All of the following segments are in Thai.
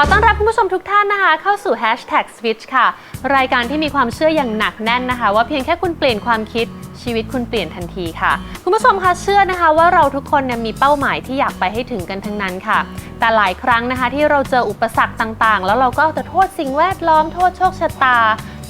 ขอต้อนรับคุณผู้ชมทุกท่านนะคะ เข้าสู่ Hashtag Switch ค่ะ รายการที่มีความเชื่ออย่างหนักแน่นนะคะ ว่าเพียงแค่คุณเปลี่ยนความคิดชีวิตคุณเปลี่ยนทันทีค่ะ คุณผู้ชมคะเชื่อนะคะ ว่าเราทุกคนเนี่ยมีเป้าหมายที่อยากไปให้ถึงกันทั้งนั้นค่ะ แต่หลายครั้งนะคะ ที่เราเจออุปสรรคต่างๆ แล้วเราก็เอาแต่โทษสิ่งแวดล้อมโทษโชคชะตา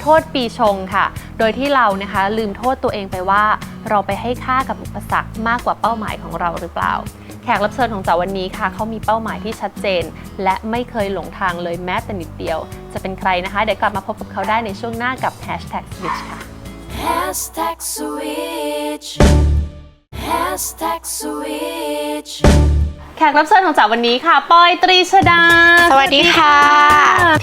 โทษปีชงค่ะ โดยที่เรานะคะ ลืมโทษตัวเองไปว่า เราไปให้ค่ากับอุปสรรคมากกว่าเป้าหมายของเราหรือเปล่า แขกรับเชิญของจ๋าวันนี้ค่ะเขามีเป้าหมายที่ชัดเจน และไม่เคยหลงทางเลยแม้แต่นิดเดียว จะเป็นใครนะคะ เดี๋ยวกลับมาพบกับเขาได้ในช่วงหน้ากับ Hashtag Switch ค่ะ Hashtag switch Hashtag switch แขกรับเชิญของจ๋าวันนี้ค่ะปอยตรีชดา สวัสดีค่ะ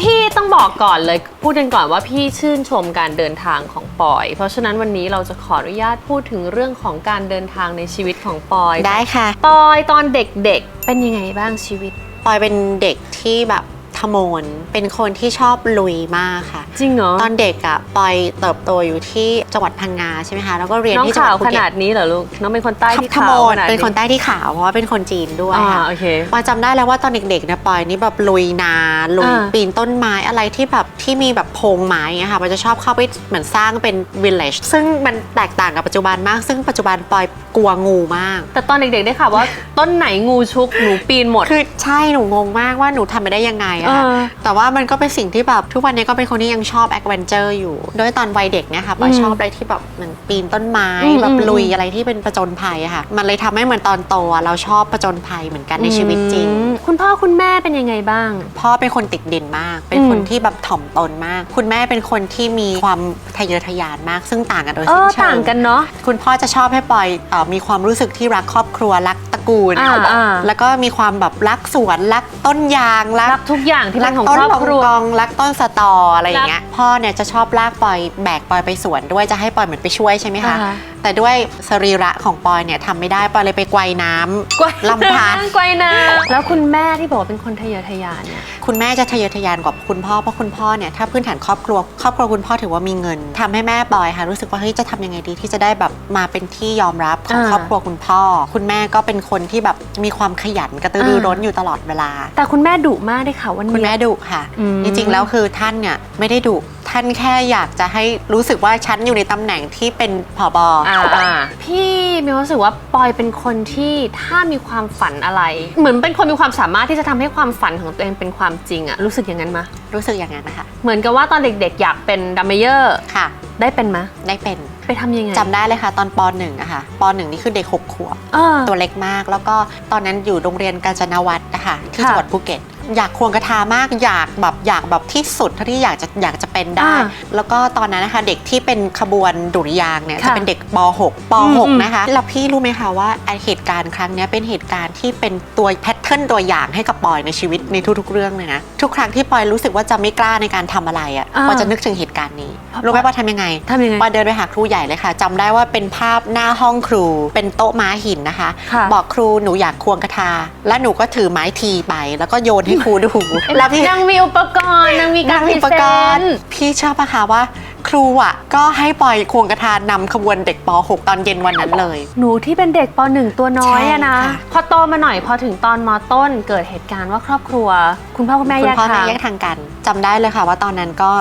พี่ต้องบอกก่อนเลยพูดกันก่อนว่าพี่ชื่นชมการเดินทางของปอย เพราะฉะนั้นวันนี้เราจะขออนุญาตพูดถึงเรื่องของการเดินทางในชีวิตของปอยได้ค่ะ ปอยตอนเด็กๆเป็นยังไงบ้างชีวิต ปอยเป็นเด็กที่แบบ ขโมนเป็นคนที่ชอบลุยมากค่ะ จริงเหรอตอนเด็กอะ่ะปอยเติบโตอยู่ที่จังหวัดพังงาใช่ไหมคะแล้วก็เรียนน้องที่จังหขาวัวดภูขเก็นาดตนี้เหรอลูกน้องเป็นคนใต้ที่ขขาวโมนขนาดเป็นคนใต้ที่ขาวเพราะว่าเป็นคนจีนด้วยอ่าค่ะ โอเค ปอยจำได้แล้วว่าตอนเด็กๆเนี่ยปอยนี่แบบลุยนาลุยอ่าปีนต้นไม้อะไรที่แบบที่มีแบบโพรงไม้อย่างเงี้ยค่ะปอยจะชอบเข้าไปเหมือนสร้างเป็นวิลเลจซึ่งมันแตกต่างกับปัจจุบันมาก ซึ่งปัจจุบันปอยกลัวงูมาก แต่ตอนเด็กๆได้ค่ะว่า ต้นไหนงูชุกหนูปีนหมด คือใช่หนูงงมากว่าหนูทำไปได้ยังไงอะค่ะเออแต่ว่ามันก็เป็นสิ่งที่แบบทุกวันนี้ก็เป็นคนที่ยังชอบแอดเวนเจอร์อยู่โดยตอนวัยเด็กเนี่ยค่ะปอยอืมชอบอะไรที่แบบเหมือนปีนต้นไม้อืมแบบอืมลุยอะไรที่เป็นประจนภัยอะค่ะ มันเลยทำให้เหมือนตอนโตอะเราชอบประจนภัยเหมือนกันในชีวิตจริงอืมคุณพ่อคุณแม่เป็นยังไงบ้าง พ่อเป็นคนติดดินมาก เป็นอืมคนที่แบบถ่อมตนมาก คุณแม่เป็นคนที่มีความทะเยอทะยานมาก ซึ่งต่างกันโดยเอสิ้อนเชิงต่างกันเนาะคุณพ่อจะชอบให้ปอยเออมีความรู้สึกที่รักครอบครัวรักตระ กูล อ่าอ่า แล้วก็มีความแบบรักสวนรักต้นยางรัก รักทุกอย่างที่เป็นของต้นครอบลองครัว กองรักต้นสตออะไรอย่างเงี้ยพ่อเนี่ยจะชอบลากปอยแบกปอยไปสวนด้วยจะให้ปอยเหมือนไปช่วยใช่ไหมคะอ่าฮะ แต่ด้วยสรีระของปอยเนี่ยทำไม่ได้ปอยเลยไปไกวน้ำกวยลำพังกวยนะแล้วคุณแม่ที่บอกว่าเป็นคนทะเยอทะยานเนี่ย คุณแม่จะทะเยอทะยานกว่าคุณพ่อเพราะคุณพ่อเนี่ยถ้าพื้นฐานครอบครัวครอบครัวคุณพ่อถือว่ามีเงินทำให้แม่ปอยค่ะรู้สึกว่าเฮ้ยจะทำยังไงดีที่จะได้แบบมาเป็นที่ยอมรับของอ่า ครอบครัวคุณพ่อ คุณแม่ก็เป็นคนที่แบบมีความขยันกระตือรือร้นอยู่ตลอดเวลา แต่คุณแม่ดุมากได้ค่ะวันคุณนี้ แม่ดุค่ะ อืมจริงๆแล้วคือท่านเนี่ยไม่ได้ดุ ท่านแค่อยากจะให้รู้สึกว่าฉันอยู่ในตำแหน่งที่เป็นผอบออ่าอ่าพี่มีความรู้สึกว่าปอยเป็นคนที่ถ้ามีความฝันอะไร เหมือนเป็นคนมีความสามารถที่จะทำให้ความฝันของตัวเองเป็นความจริงอะรู้สึกอย่างนั้นมะรู้สึกอย่างนั้นนะคะเหมือนกับว่าตอนเด็กๆ อยากเป็นดัมเมเยอร์ค่ะ ได้เป็นมะได้เป็นไปทำยังไงจำได้เลยค่ะ ตอนปหนึ่งอะค่ะปหนึ่งนี่คือเด็กหกขวบ เออ ตัวเล็กมากแล้วก็ตอนนั้นอยู่โรงเรียนกาญจนวัฒน์นะคะที่ค่ะ จังหวัดภูเก็ต อยากควงกระทามากอยากแบบอยากแบบที่สุดเท่าที่อยากจะอยากจะเป็นได้ อ่าแล้วก็ตอนนั้นนะคะเด็กที่เป็นขบวนดุริยางค์เนี่ยค่ะจะเป็นเด็กป .6 ป อืม .6 นะคะแล้วพี่รู้ไหมคะว่าไอเหตุการณ์ครั้งเนี้ยเป็นเหตุการณ์ที่เป็นตัวแพทเทิร์นตัวอย่างให้กับปอยในชีวิตในทุกๆเรื่องเลยนะทุกครั้งที่ปอยรู้สึกว่าจะไม่กล้าในการทำอะไรอะอ่า ปอยจะนึกถึงเหตุการณ์นี้เพราะรู้ไหมว่าทำยังไง ทำยังไง ปอยเดินไปหาครูใหญ่เลยค่ะจำได้ว่าเป็นภาพหน้าห้องครู เป็นโต๊ะม้าหินนะคะ ค่ะบอกครูหนูอยากควงกระทา และหนูก็ถือไม้ทีไป แล้วก็โยนให้ครูดูแล้วพี่นางมีอุปกรณ์นางมีการนางพมีรีอุปเซกรนณ์ต์พี่เชื่อปะคะว่า ครูอะก็ให้ปอยควงกระทานำขบวนเด็กป .6 ตอนเย็นวันนั้นเลย หนูที่เป็นเด็กปหนึ่งตัวน้อยอะนะใช่ค่ะพอโตมาหน่อยพอถึงตอนมต้น เกิดเหตุการณ์ว่าครอบครัว คุณพ่อคุณแม่คุแยณกพ่อแม่ทางแยกทางกันจำได้เลยค่ะว่าตอนนั้นก็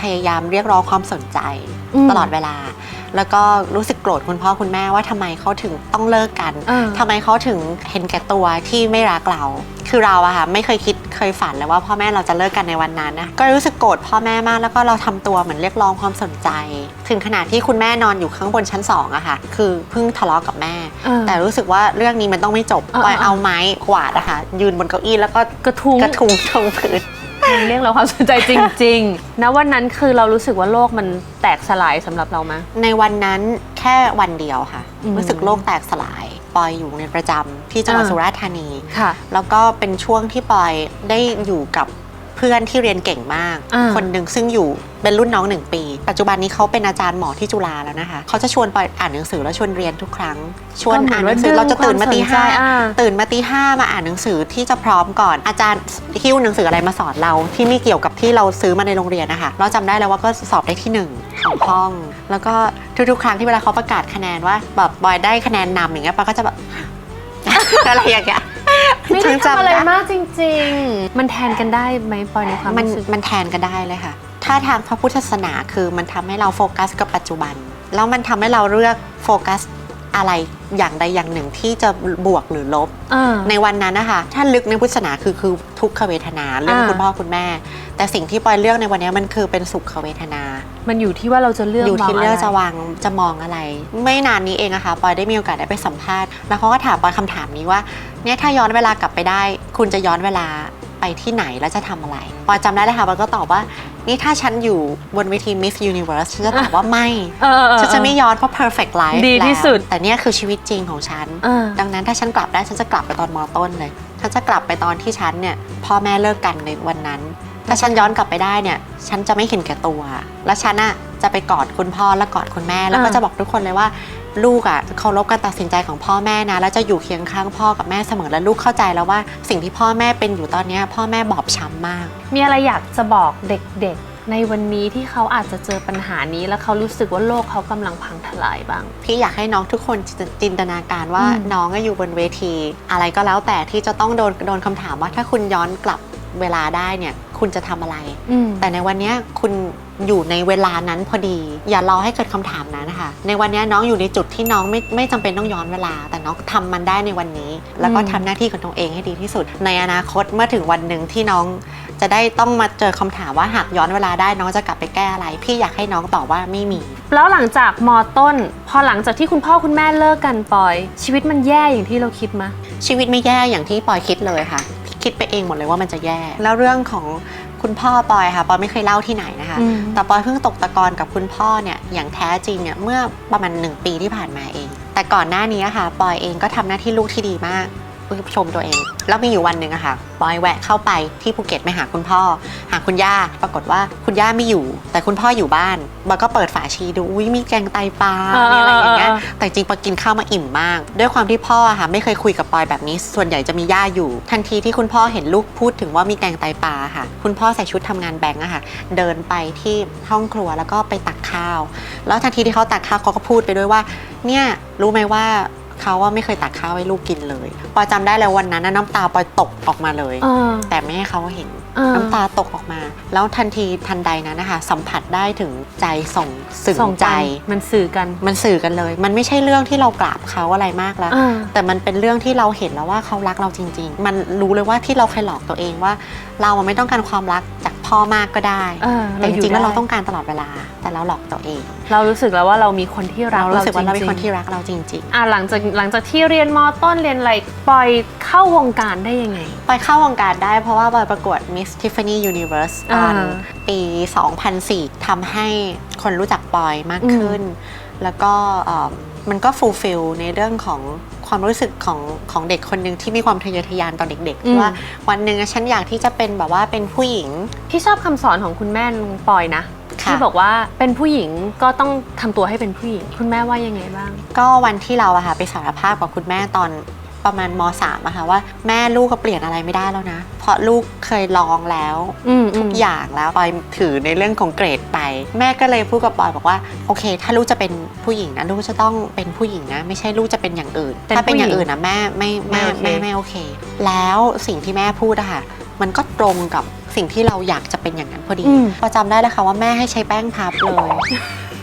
พยายามเรียกร้องความสนใจอืมตลอดเวลา แล้วก็รู้สึกโกรธคุณพ่อคุณแม่ว่าทำไมเขาถึงต้องเลิกกัน เออ ทำไมเขาถึงเห็นแก่ตัวที่ไม่รักเรา คือเราอะค่ะไม่เคยคิดเคยฝันเลยว่าพ่อแม่เราจะเลิกกันในวันนั้นนะก็รู้สึกโกรธพ่อแม่มากแล้วก็เราทำตัวเหมือนเรียกร้องความสนใจ ถึงขนาดที่คุณแม่นอนอยู่ข้างบนชั้นสองอะค่ะ คือเพิ่งทะเลาะกับแม่ เออ แต่รู้สึกว่าเรื่องนี้มันต้องไม่จบเออปอยเออเอาไม้กวาดอะค่ะยืนบนเก้าอี้แล้วก็กระทุ้งกระทุงตรงพื้น มันเรียกเราความสนใจจริงๆณวันนั้นคือเรารู้สึกว่าโลกมันแตกสลายสำหรับเราไหม ในวันนั้นแค่วันเดียวค่ะ อืมรู้สึกโลกแตกสลาย ปอยอยู่ในประจำที่จังหวัดอ่า สุราษฎร์ธานี ค่ะ แล้วก็เป็นช่วงที่ปอยได้อยู่กับ เพื่อนที่เรียนเก่งมาก อ่า คนหนึ่งซึ่งอยู่เป็นรุ่นน้องหนึ่งปี ปัจจุบันนี้เขาเป็นอาจารย์หมอที่จุฬาแล้วนะคะ เขาจะชวนปอยอ่านหนังสือแล้วชวนเรียนทุกครั้ง ชวนอ่านหนังสือเราจะตื่นมาตีห้า อ่าตื่นมาตีห้ามาอ่านหนังสือที่จะพร้อมก่อนอาจารย์หิ้วหนังสืออะไรมาสอนเรา ที่ไม่เกี่ยวกับที่เราซื้อมาในโรงเรียนนะคะเราจำได้แล้วว่าก็สอบได้ที่หนึ่งของห้อง แล้วก็ทุกๆครั้งที่เวลาเขาประกาศคะแนนว่าแบบบอยได้คะแนนนำอย่างเงี้ยปอยก็จะแบบ อะไรอย่างเงี้ย ไม่ได้ทำอะไรมากจริง ๆ มันแทนกันได้ไหมปอยในความมันรู้สึกมันแทนกันได้เลยค่ะ ถ้าทางพระพุทธศาสนาคือมันทำให้เราโฟกัสกับปัจจุบัน แล้วมันทำให้เราเลือกโฟกัส อะไรอย่างใดอย่างหนึ่งที่จะบวกหรือลบ อ่า ในวันนั้นนะคะถ้าลึกในพุทธศาสนาคือคือทุกขเวทนาเรื่องอ่า คุณพ่อคุณแม่ แต่สิ่งที่ปอยเลือกในวันนี้มันคือเป็นสุขเวทนา มันอยู่ที่ว่าเราจะเลือกอยู่ที่มงเลือกไรจะวางจะมองอะไร ไม่นานนี้เองอะค่ะปอยได้มีโอกาสได้ไปสัมภาษณ์ แล้วเขาก็ถามปอยคำถามนี้ว่าเนี่ยถ้าย้อนเวลากลับไปได้ คุณจะย้อนเวลา ไปที่ไหนแล้วจะทำอะไรปอยจำได้เลยค่ะปอยก็ตอบว่า นี่ถ้าฉันอยู่บนเวที Miss Universe ฉันจะตอบว่าไม่ เออเออเออฉันจะไม่ย้อนเพราะ perfect life ดีที่แล้วสุด แต่เนี่ยคือชีวิตจริงของฉันอ่าดังนั้นถ้าฉันกลับได้ฉันจะกลับไปตอนมต้นเลย ฉันจะกลับไปตอนที่ฉันเนี่ยพ่อแม่เลิกกันในวันนั้น ถ้าฉันย้อนกลับไปได้เนี่ย ฉันจะไม่เห็นแก่ตัว แล้วฉันอะจะไปกอดคุณพ่อและกอดคุณแม่แล้วก็อ่า จะบอกทุกคนเลยว่า ลูกอะเคารพการตัดสินใจของพ่อแม่นะแล้วจะอยู่เคียงข้างพ่อกับแม่เสมอและลูกเข้าใจแล้วว่า สิ่งที่พ่อแม่เป็นอยู่ตอนเนี้ยพ่อแม่บอบช้ำมาก มีอะไรอยากจะบอกเด็กๆ ในวันนี้ที่เขาอาจจะเจอปัญหานี้ แล้วเขารู้สึกว่าโลกเขากำลังพังทลายบ้าง พี่อยากให้น้องทุกคนจินตนาการว่าอืม น้องก็อยู่บนเวที อะไรก็แล้วแต่ที่จะต้องโดนโดนคำถามว่าถ้าคุณย้อนกลับ เวลาได้เนี่ยคุณจะทำอะไร อืม แต่ในวันเนี้ยคุณอยู่ในเวลานั้นพอดี อย่ารอให้เกิดคำถามนั้นนะคะในวันเนี้ยน้องอยู่ในจุดที่น้องไม่ไม่จำเป็นต้องย้อนเวลา แต่น้องทำมันได้ในวันนี้ แล้วก็อืม ทำหน้าที่ของตัวเองให้ดีที่สุด ในอนาคตเมื่อถึงวันหนึ่งที่น้อง จะได้ต้องมาเจอคำถามว่าหากย้อนเวลาได้น้องจะกลับไปแก้อะไร พี่อยากให้น้องตอบว่าไม่มี แล้วหลังจากมต้น พอหลังจากที่คุณพ่อคุณแม่เลิกกันปอย ชีวิตมันแย่อย่างที่เราคิดมะ ชีวิตไม่แย่อย่างที่ปอยคิดเลยค่ะ คิดไปเองหมดเลยว่ามันจะแย่ แล้วเรื่องของคุณพ่อปอยค่ะปอยไม่เคยเล่าที่ไหนนะคะ อืม แต่ปอยเพิ่งตกตะกอนกับคุณพ่อเนี่ยอย่างแท้จริงเนี่ยเมื่อประมาณหนึ่งปีที่ผ่านมาเอง แต่ก่อนหน้านี้อะค่ะปอยเองก็ทำหน้าที่ลูกที่ดีมาก ชมตัวเอง แล้วมีอยู่วันหนึ่งอะค่ะปอยแวะเข้าไปที่ภูเก็ตไปหาคุณพ่อ หาคุณย่า ปรากฏว่าคุณย่าไม่อยู่ แต่คุณพ่ออยู่บ้านปอยก็เปิดฝาชีดูอุ้ยมีแกงไตปลาเออมีอะไรอย่างเงี้ยเออเออแต่จริงปอยกินข้าวมาอิ่มมาก ด้วยความที่พ่ออะค่ะไม่เคยคุยกับปอยแบบนี้ ส่วนใหญ่จะมีย่าอยู่ ทันทีที่คุณพ่อเห็นลูกพูดถึงว่ามีแกงไตปลาค่ะ คุณพ่อใส่ชุดทำงานแบงก์อะค่ะ เดินไปที่ห้องครัวแล้วก็ไปตักข้าว แล้วทันทีที่เขาตักข้าวเขาก็พูดไปด้วยว่า เนี่ยรู้ไหมว่า เขาว่าไม่เคยตักข้าวให้ลูกกินเลยปอยจำได้เลยวันนั้นน่ะน้ำตาปอยตกออกมาเลย เออ แต่ไม่ให้เขาเห็นเออน้ำตาตกออกมา แล้วทันทีทันใดนั้นนะคะ สัมผัสได้ถึงใจส่งสื่อส่งใจมันสื่อกันมันสื่อกันเลย มันไม่ใช่เรื่องที่เรากราบเขาอะไรมากแล้ว อ่า แต่มันเป็นเรื่องที่เราเห็นแล้วว่าเขารักเราจริง ๆ มันรู้เลยว่าที่เราเคยหลอกตัวเองว่า เราอะไม่ต้องการความรักจากพ่อมากก็ได้ เออแต่จอยู่ริงๆแล้วได้ เราต้องการตลอดเวลา แต่เราหลอกตัวเอง เรารู้สึกแล้วว่าเรามีคนที่รักเรารู้สึกว่าเราจเป็นงๆคนที่รักเราจริงอะหลังจากหลังจากที่เรียนมต้นเรียนอะไรปอยเข้าวงการได้ยังไงๆไปเข้าวงการได้เพราะว่าไปประกวด Miss Tiffany Universe ตอนอ่า ปี 2004ทำให้คนรู้จักปอยมากขึ้น แล้วก็เอ่อมันก็ฟูลฟิลในเรื่องของความรู้สึกของของเด็กคนหนึ่งที่มีความทะเยอทะยานตอนเด็กอืมๆว่าวันหนึ่งอะฉันอยากที่จะเป็นแบบว่าเป็นผู้หญิง พี่ชอบคำสอนของคุณแม่ลุงปอยนะค่ะ ที่บอกว่าเป็นผู้หญิงก็ต้องทำตัวให้เป็นผู้หญิง คุณแม่ว่ายังไงบ้าง ก็วันที่เราอะค่ะไปสารภาพกับคุณแม่ตอนประมาณมสามอะค่ะว่าแม่ลูกก็เปลี่ยนอะไรไม่ได้แล้วนะ เพราะลูกเคยลองแล้วอืมทุกอย่างแล้วปอยถือในเรื่องของเกรดไป แม่ก็เลยพูดกับปอยบอกว่าโอเค ถ้าลูกจะเป็นผู้หญิงนะลูกจะต้องเป็นผู้หญิงนะ ไม่ใช่ลูกจะเป็นอย่างอื่น เป็นถ้าเป็นอย่างผู้หญิงอื่นนะแม่ไม่ไม่ไม่ไม่โอเคไม่โอเค แล้วสิ่งที่แม่พูดอะค่ะมันก็ตรงกับ สิ่งที่เราอยากจะเป็นอย่างนั้นพอดี อืมพอจำได้เลยค่ะว่าแม่ให้ใช้แป้งพับเลย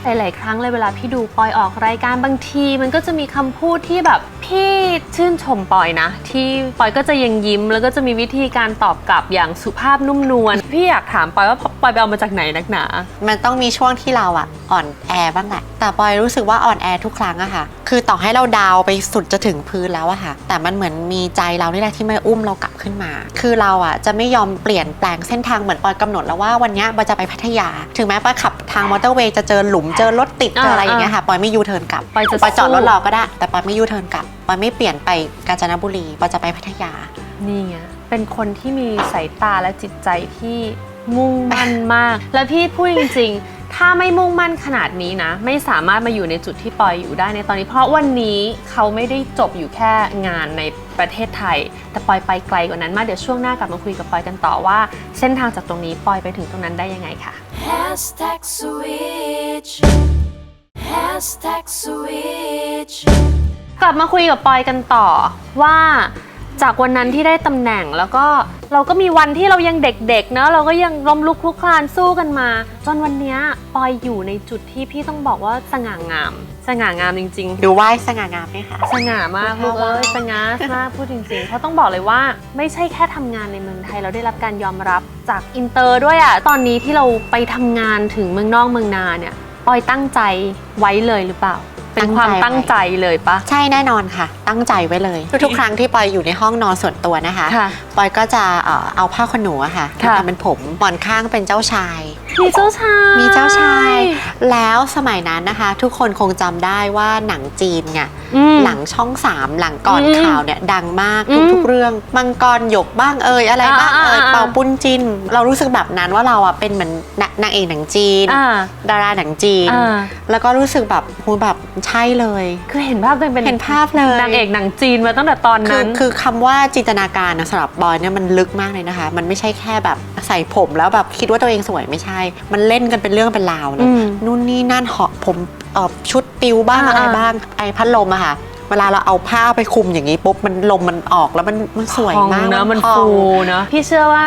หลายๆครั้งเลยเวลาพี่ดูปอยออกรายการบางที มันก็จะมีคำพูดที่แบบพี่ชื่นชมปอยนะ ที่ปอยก็จะยังยิ้ม แล้วก็จะมีวิธีการตอบกลับอย่างสุภาพนุ่มนวลพี่อยากถามปอยว่าปอยไปเอามาจากไหนนักหนา มันต้องมีช่วงที่เราอะอ่อนแอบ้างแหละ แต่ปอยรู้สึกว่าอ่อนแอทุกครั้งอะค่ะ คือต่อให้เราดาวไปสุดจะถึงพื้นแล้วอะค่ะ แต่มันเหมือนมีใจเรานี่แหละที่มาอุ้มเรากลับขึ้นมา คือเราอะจะไม่ยอมเปลี่ยนแปลงเส้นทางเหมือนปอยกำหนดแล้วว่าวันเนี้ยปอยจะไปพัทยา ถึงแม้ปอยขับทางมอเตอร์เวย์จะเจอหลุมเจอรถติดเจออะไรอย่างเงี้ยค่ะปอยไม่ยูเทิร์นกลับปอยจะปอยจอดรถสู้รอก็ได้ แต่ปอยไม่ยูเทิร์นกลับปอยไม่เปลี่ยนไปกาญจนบุรีปอยจะไปพัทยา นี่ไงเป็นคนที่มีสายตาและจิตใจที่มุ่งมั่นมาก แล้วพี่พูดจริงๆ ถ้าไม่มุ่งมั่นขนาดนี้นะ ไม่สามารถมาอยู่ในจุดที่ปอยอยู่ได้ในตอนนี้ เพราะวันนี้เขาไม่ได้จบอยู่แค่งานในประเทศไทย แต่ปอยไปไกลกว่านั้นมากเดี๋ยวช่วงหน้ากลับมาคุยกับปอยกันต่อว่า เส้นทางจากตรงนี้ปอยไปถึงตรงนั้นได้ยังไงค่ะ Hashtag switch. Hashtag switch. กลับมาคุยกับปอยกันต่อว่า จากวันนั้นที่ได้ตำแหน่งแล้วก็เราก็มีวันที่เรายังเด็กๆเนอะเราก็ยังล้มลุกคลุกคลานสู้กันมา จนวันเนี้ยปอยอยู่ในจุดที่พี่ต้องบอกว่าสง่างาม สง่างามจริง ๆ ดูไหว้สง่างามไหมคะ สง่ามากลูกเอ้ยสง่ามากพูดจริงๆ เพราะต้องบอกเลยว่าไม่ใช่แค่ทำงานในเมืองไทยเราได้รับการยอมรับจากอินเตอร์ด้วยอะตอนนี้ที่เราไปทำงานถึงเมืองนอกเมืองนาเนี่ยปอยตั้งใจไว้เลยหรือเปล่า เป็นความตั้ตั้งงใจใจเลยปะใช่แน่นอนค่ะ ตั้งใจไว้เลย ทุกๆครั้งที่ปอยอยู่ในห้องนอนส่วนตัวนะคะค่ะปอยก็จะเอ่อเอาผ้าขนหนูอะค่ะค่ะมาทำเป็นผมหมอนข้างเป็นเจ้าชาย มีเจ้าชาย มีเจ้าชาย แล้วสมัยนั้นนะคะ ทุกคนคงจำได้ว่าหนังจีนเนี่ยอืมหลังช่องสามหลังก่อนอืมข่าวเนี่ยดังมากอืมทุกๆเรื่องมังกรหยกบ้างเอ่ยอะไรบ้างอ่าเอ่ยอ่าอ่า เป่าปุ้นจิน เรารู้สึกแบบนั้นว่าเราอะเป็นเหมือนนนางเอกหนังจีน อ่าดาราหนังจีน อ่าแล้วก็รู้สึกแบบโหแบบใช่เลย คือเห็นภาพตัวเองเป็นเห็นภาพเลย นางเอกหนังจีนมาตั้งแต่ตอนคืนั้อน คือคำว่าจินตนาการนะสำหรับบอยเนี่ยมันลึกมากเลยนะคะ มันไม่ใช่แค่แบบใส่ผมแล้วแบบคิดว่าตัวเองสวยไม่ใช่มันเล่นกันเป็นเรื่องเป็นราวเลยอืมนู่นนี่นั่นเหาะผมเอ่อชุดปิวบ้างอ่าอะไรบ้าง ไอ้พัดลมอะค่ะเวลาเราเอาผ้าไปคลุมอย่างนี้ปุ๊บมันลมมันออกแล้วมันมันสวยพองมากเนอะมันพองฟูเนอะพี่เชื่อว่า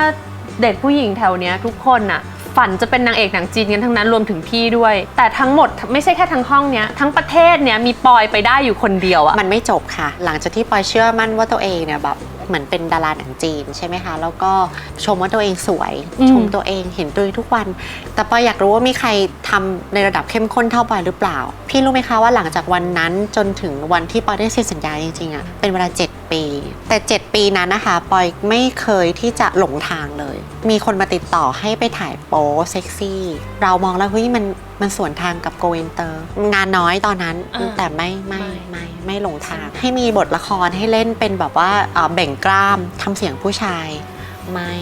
เด็กผู้หญิงแถวเนี้ยทุกคนน่ะฝันจะเป็นนางเอกหนังจีนกันทั้งนั้นรวมถึงพี่ด้วย แต่ทั้งหมดไม่ใช่แค่ทั้งห้องเนี้ยทั้งประเทศเนี้ยมีปอยไปได้อยู่คนเดียวอะมันไม่จบค่ะ หลังจากที่ปอยเชื่อมั่นว่าตัวเองเนี่ยแบบ เหมือนเป็นดาราหนังจีนใช่ไหมคะ แล้วก็ชมว่าตัวเองสวยอืมชมตัวเองเห็นตัวเองทุกวัน แต่ปอยอยากรู้ว่ามีใครทำในระดับเข้มข้นเท่าปอยหรือเปล่า พี่รู้ไหมคะว่าหลังจากวันนั้นจนถึงวันที่ปอยได้เซ็นสัญญาจริงๆอะเป็นเวลา 7 ปี แต่ 7 ปีนั้นนะคะปอยไม่เคยที่จะหลงทางเลย มีคนมาติดต่อให้ไปถ่ายโป๊เซ็กซี่ เรามองแล้วเฮ้ยมัน มันสวนทางกับโกเอนเตอร์ งานน้อยตอนนั้นอ่าแต่ไม่ไม่ไม่ไม่ไม่หลงทาง ให้มีบทละครให้เล่นเป็นแบบว่าเอ่อเบ่งกล้ามทำเสียงผู้ชายไม่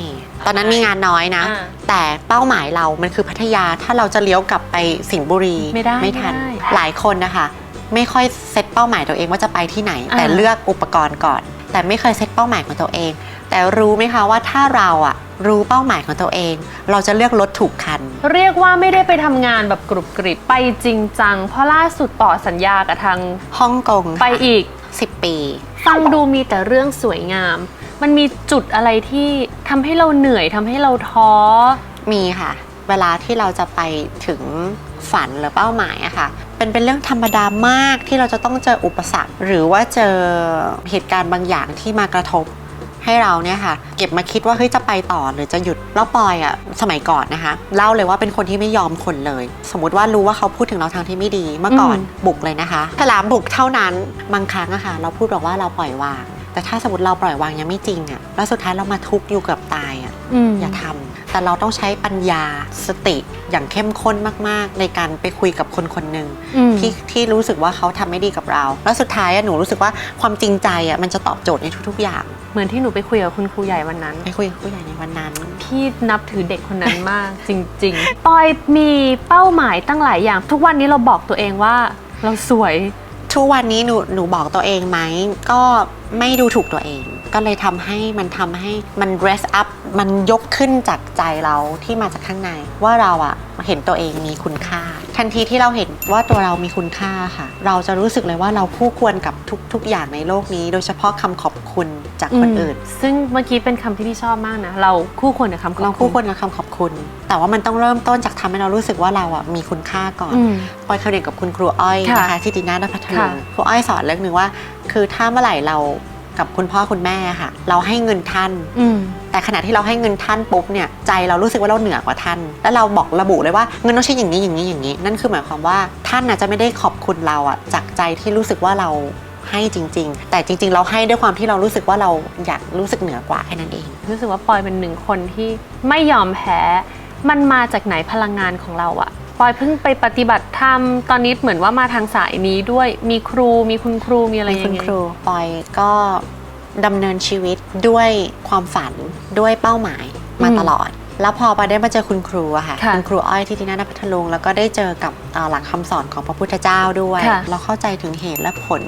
ตอนนั้นมีงานน้อยนะอ่าแต่เป้าหมายเรามันคือพัทยาถ้าเราจะเลี้ยวกลับไปสิงห์บุรีไม่ได้ไม่ทันไม่ได้หลายคนนะคะ ไม่ค่อยเซตเป้าหมายตัวเองว่าจะไปที่ไหนอ่าแต่เลือกอุปกรณ์ก่อน แต่ไม่เคยเซตเป้าหมายของตัวเอง แต่รู้ไหมคะว่าถ้าเราอะรู้เป้าหมายของตัวเอง เราจะเลือกรถถูกคัน เรียกว่าไม่ได้ไปทำงานแบบกรุบกริบไปจริงจัง เพราะล่าสุดต่อสัญญากับทางฮ่องกงไปอีก 10 ปี ฟังดูมีแต่เรื่องสวยงาม มันมีจุดอะไรที่ทำให้เราเหนื่อยทำให้เราท้อ มีค่ะ เวลาที่เราจะไปถึงฝันหรือเป้าหมายอะค่ะ เป็นเป็นเรื่องธรรมดามากที่เราจะต้องเจออุปสรรค หรือว่าเจอเหตุการณ์บางอย่างที่มากระทบ ให้เราเนี่ยค่ะ เก็บมาคิดว่าเฮ้ยจะไปต่อหรือจะหยุดแล้วปอยอะสมัยก่อนนะคะเล่าเลยว่าเป็นคนที่ไม่ยอมคนเลย สมมติว่ารู้ว่าเขาพูดถึงเราทางที่ไม่ดีเมื่อก่อนอืมบุกเลยนะคะฉลามบุกเท่านั้นบางครั้งอะค่ะ เราพูดบอกว่าเราปล่อยวาง แต่ถ้าสมมติเราปล่อยวางยังไม่จริงอะแล้วสุดท้ายเรามาทุกข์อยู่เกับตายอะอืมอย่าทำแต่เราต้องใช้ปัญญาสติอย่างเข้มข้นมาก ๆ ในการไปคุยกับคนคนหนึ่งอืม ที่ที่รู้สึกว่าเขาทำไม่ดีกับเรา แล้วสุดท้ายอะหนูรู้สึกว่าความจริงใจอะมันจะตอบโจทย์ในทุก ๆ อย่าง เหมือนที่หนูไปคุยกับคุณครูใหญ่วันนั้นไปคุยกับผู้ใหญ่ในวันนั้นพี่นับถือเด็กคนนั้นมาก จริงๆปอยมีเป้าหมายตั้งหลายอย่าง ทุกวันนี้เราบอกตัวเองว่า เราสวยทุกวันนี้หนูหนูบอกตัวเองไหมก็ไม่ดูถูกตัวเอง ก็เลยทำให้มันทำให้มัน dress up มันยกขึ้นจากใจเราที่มาจากข้างใน ว่าเราอะเห็นตัวเองมีคุณค่า ทันทีที่เราเห็นว่าตัวเรามีคุณค่าค่ะ เราจะรู้สึกเลยว่าเราคู่ควรกับทุกทุกอย่างในโลกนี้ โดยเฉพาะคำขอบคุณจากคนอื่น ซึ่งเมื่อกี้เป็นคำที่พี่ชอบมากนะ เราคู่ควรกับคำขอบเราคุคู่ณควรกับคำขอบคุณ แต่ว่ามันต้องเริ่มต้นจากทำให้เรารู้สึกว่าเราอะมีคุณค่าก่อน อืม ปอยเคยเรียนกับคุณครูอ้อยค่ะนะคะที่ตินาดพัทลุค่ะงครูอ้อยสอนเรื่องหนึ่งว่า คือถ้าเมื่อไหร่เรา กับคุณพ่อคุณแม่ค่ะ เราให้เงินท่าน อืม แต่ขณะที่เราให้เงินท่านปุ๊บเนี่ยใจเรารู้สึกว่าเราเหนือกว่าท่าน แล้วเราบอกระบุเลยว่าเงินต้องใช้อย่างนี้อย่างนี้อย่างนี้ นั่นคือหมายความว่าท่านอาจจะไม่ได้ขอบคุณเราอะจากใจที่รู้สึกว่าเราให้จริง ๆ แต่จริง ๆ เราให้ด้วยความที่เรารู้สึกว่าเราอยากรู้สึกเหนือกว่าแค่นั้นเอง รู้สึกว่าปอยเป็นหนึ่งคนที่ไม่ยอมแพ้ มันมาจากไหนพลังงานของเราอะ ปอยเพิ่งไปปฏิบัติธรรมตอนนี้เหมือนว่ามาทางสายนี้ด้วยมีครูมีคุณครูมีอะไรมีอย่าคุงณเงี้ยครูปอยก็ดำเนินชีวิตด้วยความฝันด้วยเป้าหมายมาอืมตลอด แล้วพอไปได้มาเจอคุณครูอะค่ะค่ะณครูอ้อยที่ที่นั่นพัทลุงแล้วก็ได้เจอกับเอ่อหลักคำสอนของพระพุทธเจ้าด้วยค่ะเราเข้าใจถึงเหตุและผล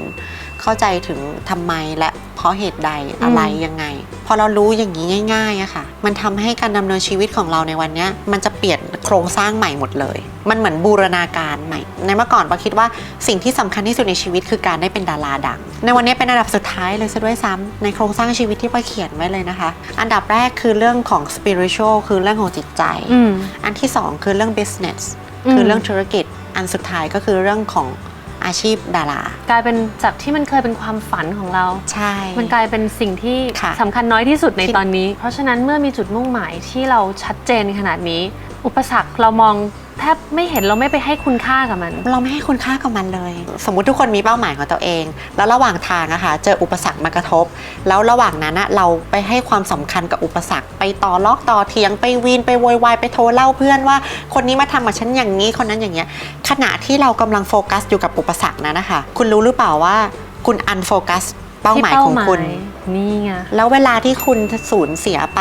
เข้าใจถึงทำไมและเพ ราะเหตุใดอะไรยังไง พอเรารู้อย่างนี้ง่ายๆอะค่ะ มันทำให้การดำเนินชีวิตของเราในวันเนี้ยมันจะเปลี่ยนโครงสร้างใหม่หมดเลย มันเหมือนบูรณาการใหม่ ในเมื่อก่อนปาคิดว่าสิ่งที่สำคัญที่สุดในชีวิตคือการได้เป็นดาราดัง ในวันนี้เป็นอันดับสุดท้ายเลยซะด้วยซ้ำในโครงสร้างชีวิตที่ปาเขียนไว้เลยนะคะ อันดับแรกคือเรื่องของ spiritual คือเรื่องของจิตใจอืมอันที่สองคือเรื่อง business อืมคือเรื่องธุรกิจ อันสุดท้ายก็คือเรื่องของ อาชีพดารากลายเป็นจากที่มันเคยเป็นความฝันของเรา ใช่ มันกลายเป็นสิ่งที่ค่ะสำคัญน้อยที่สุดในที่ตอนนี้ เพราะฉะนั้นเมื่อมีจุดมุ่งหมายที่เราชัดเจนขนาดนี้ อุปสรรคเรามอง แทบไม่เห็นเราไม่ไปให้คุณค่ากับมัน เราไม่ให้คุณค่ากับมันเลย สมมุติทุกคนมีเป้าหมายของตัวเอง แล้วระหว่างทางอะค่ะเจออุปสรรคมากระทบ แล้วระหว่างนั้นอะเราไปให้ความสำคัญกับอุปสรรค ไปต่อลอกต่อเถียงไปวีนไปโวยวายไปโทรเล่าเพื่อนว่า คนนี้มาทำกับฉันอย่างนี้คนนั้นอย่างเงี้ยขณะที่เรากำลังโฟกัสอยู่กับอุปสรรคนั้นนะคะคุณรู้หรือเปล่าว่า คุณอันโฟกัส เป้าหมายของคุณ นี่ไง แล้วเวลาที่คุณสูญเสียไป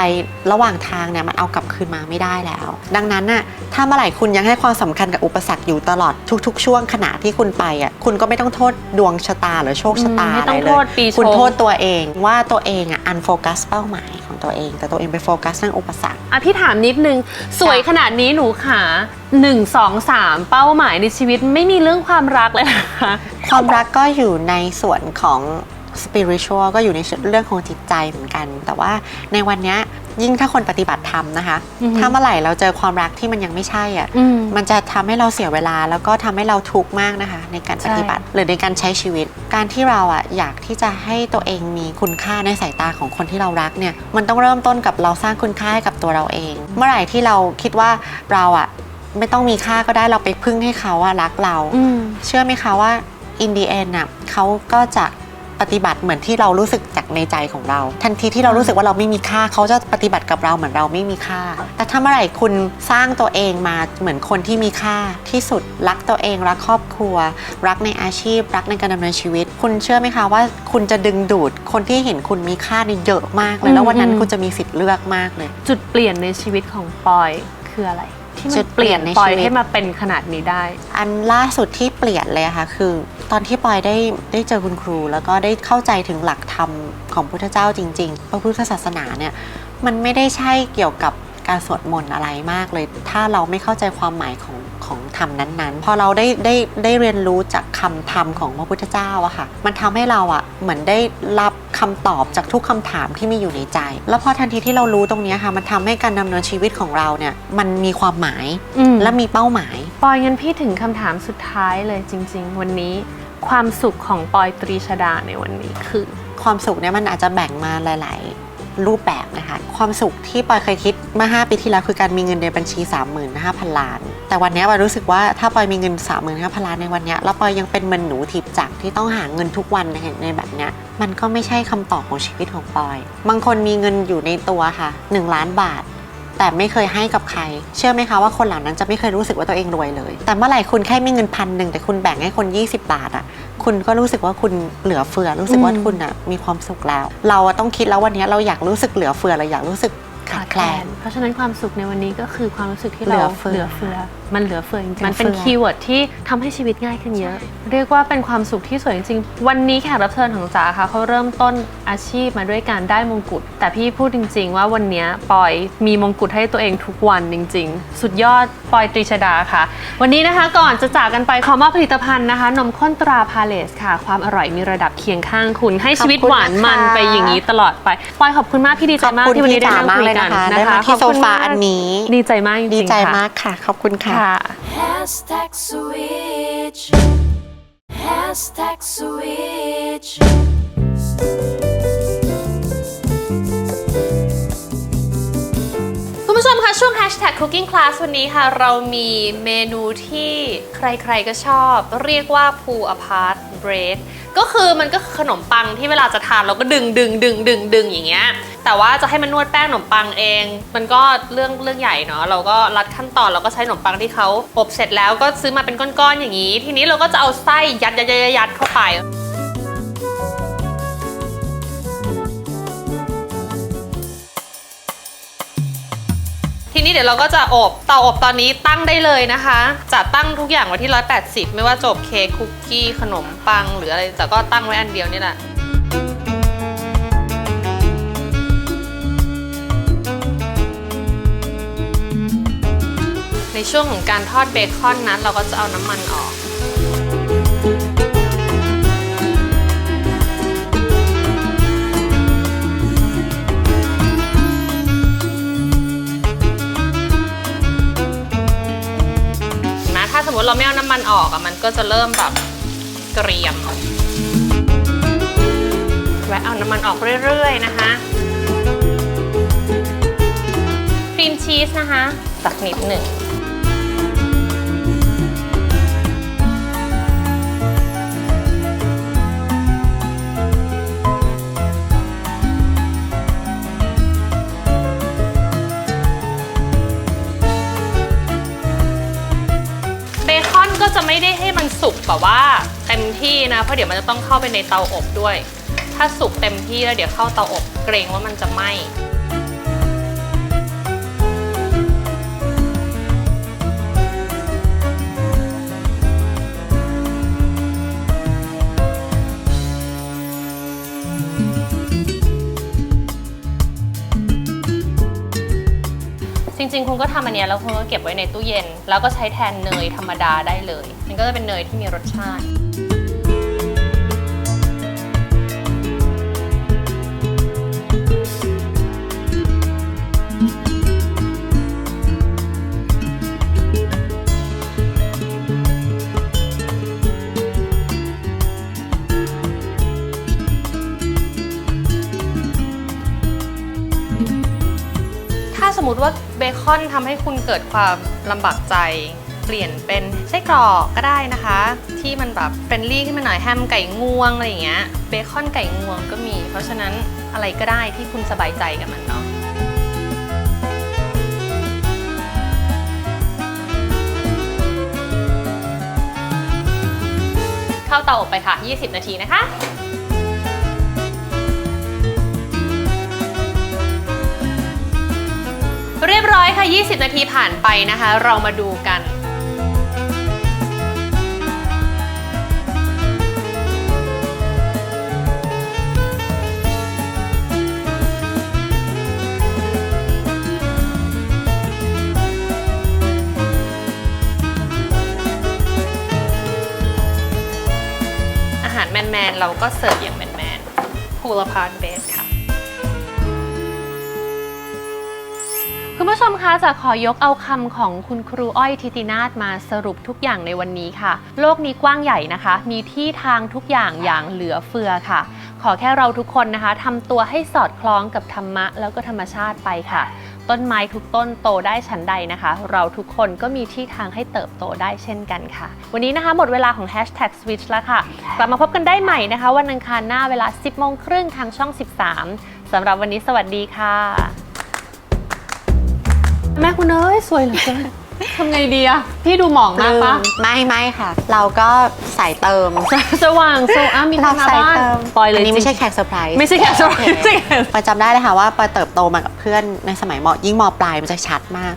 ระหว่างทางเนี่ยมันเอากลับคืนมาไม่ได้แล้ว ดังนั้นน่ะถ้าเมื่อไหร่คุณยังให้ความสำคัญกับอุปสรรคอยู่ตลอดทุก ๆ ช่วงขณะที่คุณไปอะคุณก็ไม่ต้องโทษดวงชะตาหรือโชคชะตาอืมไม่อะไรต้องเลโทยษปีชงคุณโทษตัวเองว่าตัวเองอะอันโฟกัสเป้าหมายของตัวเอง แต่ตัวเองไปโฟกัสเรื่องอุปสรรคอะพี่ถามนิดนึงสวยขนาดนี้หนูขา1 2 3เป้าหมายในชีวิตไม่มีเรื่องความรักเลยนะคะความรักก็อยู่ในส่วนของ spiritual ก็อยู่ในเรื่องของจิตใจเหมือนกัน แต่ว่าในวันเนี้ยยิ่งถ้าคนปฏิบัติธรรมนะคะอือฮึถ้าเมื่อไหร่เราเจอความรักที่มันยังไม่ใช่อะอืมมันจะทำให้เราเสียเวลาแล้วก็ทำให้เราทุกข์มากนะคะ ในการปฏิบัติหรือในการใช้ชีวิต การที่เราอะอยากที่จะให้ตัวเองมีคุณค่าในสายตาของคนที่เรารักเนี่ย มันต้องเริ่มต้นกับเราสร้างคุณค่าให้กับตัวเราเอง เมื่อไหร่ที่เราคิดว่าเราอะไม่ต้องมีค่าก็ได้เราไปพึ่งให้เขาอะรักเราอืมเชื่อไหมคะว่า in the end น่ะเขาก็จะ ปฏิบัติเหมือนที่เรารู้สึกจากในใจของเรา ทันทีที่เรารู้สึกว่าเราไม่มีค่าเขาจะปฏิบัติกับเราเหมือนเราไม่มีค่า แต่ถ้าเมื่อไหร่คุณสร้างตัวเองมาเหมือนคนที่มีค่าที่สุดรักตัวเองรักครอบครัว รักในอาชีพ รักในการดำเนินชีวิต คุณเชื่อไหมคะว่า คุณจะดึงดูดคนที่เห็นคุณมีค่าเนี่ยเยอะมากเลยแล้ววันนั้นอืมคุณจะมีสิทธิ์เลือกมากเลย จุดเปลี่ยนในชีวิตของปอยคืออะไรที่มัจุนดเปลี่ยนเปลี่ยนในปอยชีวิตให้มาเป็นขนาดนี้ได้ อันล่าสุดที่เปลี่ยนเลยอะค่ะคือตอนที่ปอยได้ได้เจอคุณครู แล้วก็ได้เข้าใจถึงหลักธรรมของพุทธเจ้าจริงๆพระพุทธศาสนาเนี่ยมันไม่ได้ใช่เกี่ยวกับการสวดมนต์อะไรมากเลย ถ้าเราไม่เข้าใจความหมายของ ของธรรมนั้นๆ พอเราได้ได้ได้เรียนรู้จากคำธรรมของพระพุทธเจ้าอะค่ะ มันทำให้เราอะเหมือนได้รับคำตอบจากทุกคำถามที่มีอยู่ในใจ แล้วพอทันทีที่เรารู้ตรงเนี้ยค่ะ มันทำให้การดำเนินชีวิตของเราเนี่ยมันมีความหมายอืมและมีเป้าหมาย ปอยงั้นพี่ถึงคำถามสุดท้ายเลยจริง ๆ วันนี้ ความสุขของปอยตรีชดาในวันนี้คือ ความสุขเนี่ยมันอาจจะแบ่งมาหลาย ๆ รูปแบบนะคะ ความสุขที่ปอยเคยคิดเมื่อ5ปีที่แล้วคือการมีเงินในบัญชี 35,000 ล้าน แต่วันนี้ปอยรู้สึกว่าถ้าปอยมีเงิน 35,000ล้านในวันนี้แล้วปอยยังเป็นเหมันหนูถีบจักรที่ต้องหาเงินทุกวันในในแบบเนี้ยมันก็ไม่ใช่คำตอบของชีวิตของปอย บางคนมีเงินอยู่ในตัวค่ะ 1 ล้านบาท แต่ไม่เคยให้กับใคร เชื่อไหมคะว่าคนเหล่านั้นจะไม่เคยรู้สึกว่าตัวเองรวยเลย แต่เมื่อไหร่คุณแค่มีเงินพันหนึ่งแต่คุณแบ่งให้คน 20 บาทอะคุณก็รู้สึกว่าคุณเหลือเฟือรู้สึกว่าคุณอะมีความสุขแล้ว เราต้องคิดแล้ววันนี้เราอยากรู้สึกเหลือเฟือเราอยากรู้สึก ขาดแคลน เพราะฉะนั้นความสุขในวันนี้ก็คือความรู้สึกที่เหลืเราอเฟือเหลือเฟือ มันเหลือเฟือจริงเหลืๆอมันเป็นเฟือคีย์เวิร์ดที่ทำให้ชีวิตง่ายขึ้นเยอะ เรียกว่าเป็นความสุขที่สวยจริงๆ วันนี้แขกรับเชิญของจ๋าค่ะเขาเริ่มต้นอาชีพมาด้วยการได้มงกุฎ แต่พี่พูดจริง ๆ ว่าวันนี้ปอยมีมงกุฎให้ตัวเองทุกวันจริง ๆ สุดยอดปอยตรีชดาค่ะ วันนี้นะคะก่อนจะจากกันไปขอมอบผลิตภัณฑ์นะคะ นมข้นตราพาเลสค่ะ ความอร่อยมีระดับเคียงข้างคุณ ให้ชีวิตขอบคุณหวานมันนะคะไปอย่างนี้ตลอดไปปอยขอบคุณมากพี่ดีใจขอบมากคุณที่วันนี้พี่ได้จ๋านั่งมากคุยเลยกันนะคะนะได้คะมาที่ขอบคุณโซฟาอันนี้ ดีใจมากจริงๆดีใจค่ะมากค่ะ ขอบคุณค่ะค่ะ Hashtag switch. Hashtag switch. คุณผู้ชมคะช่วง Hashtag Cooking Class วันนี้ค่ะ เรามีเมนูที่ใครๆก็ชอบ เรียกว่า pull apart bread ก็คือมันก็ขนมปังที่เวลาจะทานเราก็ดึงดึงดึงดึงดึงอย่างเงี้ยแต่ว่าจะให้มันนวดแป้งขนมปังเอง มันก็เรื่องเรื่องใหญ่เนาะเราก็รัดขั้นตอนเราก็ใช้ขนมปังที่เขาอบเสร็จแล้วก็ซื้อมาเป็นก้อนๆอย่างนี้ ทีนี้เราก็จะเอาไส้ยัดยัดยัดยัดเข้าไป ทีนี้เดี๋ยวเราก็จะอบเตาอบตอนนี้ตั้งได้เลยนะคะ จะตั้งทุกอย่างไว้ที่ 180 ไม่ว่าจบเค้กคุกกี้ขนมปังหรืออะไรแต่ก็ตั้งไว้อันเดียวนี่แหละในช่วงของการทอดเบคอนนั้น เราก็จะเอาน้ำมันออก ติเราไม่เอาน้ำมันออกอะมันก็จะเริ่มแบบเกรียมแวะเอาน้ำมันออกเรื่อยๆนะคะครีมชีสนะคะสักนิดหนึ่ง ไม่ได้ให้มันสุกแบบว่าเต็มที่นะ เพราะเดี๋ยวมันจะต้องเข้าไปในเตาอบด้วย ถ้าสุกเต็มที่แล้วเดี๋ยวเข้าเตาอบเกรงว่ามันจะไหม้ ริงๆ คุณก็ทำอันเนี้ยแล้วคุณก็เก็บไว้ในตู้เย็น แล้วก็ใช้แทนเนยธรรมดาได้เลย มันก็จะเป็นเนยที่มีรสชาติ มมติว่าเบคอนทำให้คุณเกิดความลำบากใจ เปลี่ยนเป็นไส้กรอกก็ได้นะคะ ที่มันแบบเฟรนลี่ขึ้นมาหน่อยแฮมไก่งวงอะไรอย่างเงี้ยเบคอนไก่งวงก็มี เพราะฉะนั้นอะไรก็ได้ที่คุณสบายใจกับมันเนาะเข้าเตาอบไปค่ะ 20 นาทีนะคะ เรียบร้อยค่ะ 20 นาทีผ่านไปนะคะ เรามาดูกันอาหารแมนๆ เราก็เสิร์ฟอย่างแมนๆพูลพา ผู้ชมคะจะขอยกเอาคำของคุณครูอ้อยทิตินาถมาสรุปทุกอย่างในวันนี้ค่ะ โลกนี้กว้างใหญ่นะคะ มีที่ทางทุกอย่างอย่างเหลือเฟือค่ะ ขอแค่เราทุกคนนะคะทำตัวให้สอดคล้องกับธรรมะแล้วก็ธรรมชาติไปค่ะ ต้นไม้ทุกต้นโตได้ชั้นใดนะคะ เราทุกคนก็มีที่ทางให้เติบโตได้เช่นกันค่ะ วันนี้นะคะหมดเวลาของ Hashtag Switch แล้วค่ะ กลับมาพบกันได้ใหม่นะคะ วันอังคารหน้าเวลา 10โมงครึ่งทางช่อง 13สำหรับวันนี้สวัสดีค่ะ แม่คุณเอ้ยสวยเหลือเกินทำไงดีอะพี่ดูหมองมากปะไม่ไม่ค่ะ เราก็ใส่เติม สว่างโซอามีคนมาบ้านปอยเลยอันนี้ไม่ใช่แขกเซอร์ไพรส์ไม่ใช่แขกเซอร์ไพรส์ปอยจำได้เลยค่ะว่าปอยเติบโตมากับเพื่อนในสมัยมอยิ่งมอปลายมันจะชัดมาก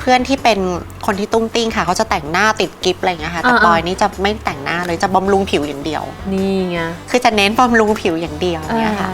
เพื่อนที่เป็นคนที่ตุ้งติ้งค่ะ เขาจะแต่งหน้าติดกิฟอะไรอย่างเงี้ยค่ะแต่ปอยนี่จะไม่แต่งหน้าเลยจะบำรุงผิวอย่างเดียว นี่ไงคือจะเน้นบำรุงผิวอย่างเดียวเนี่ยค่ะ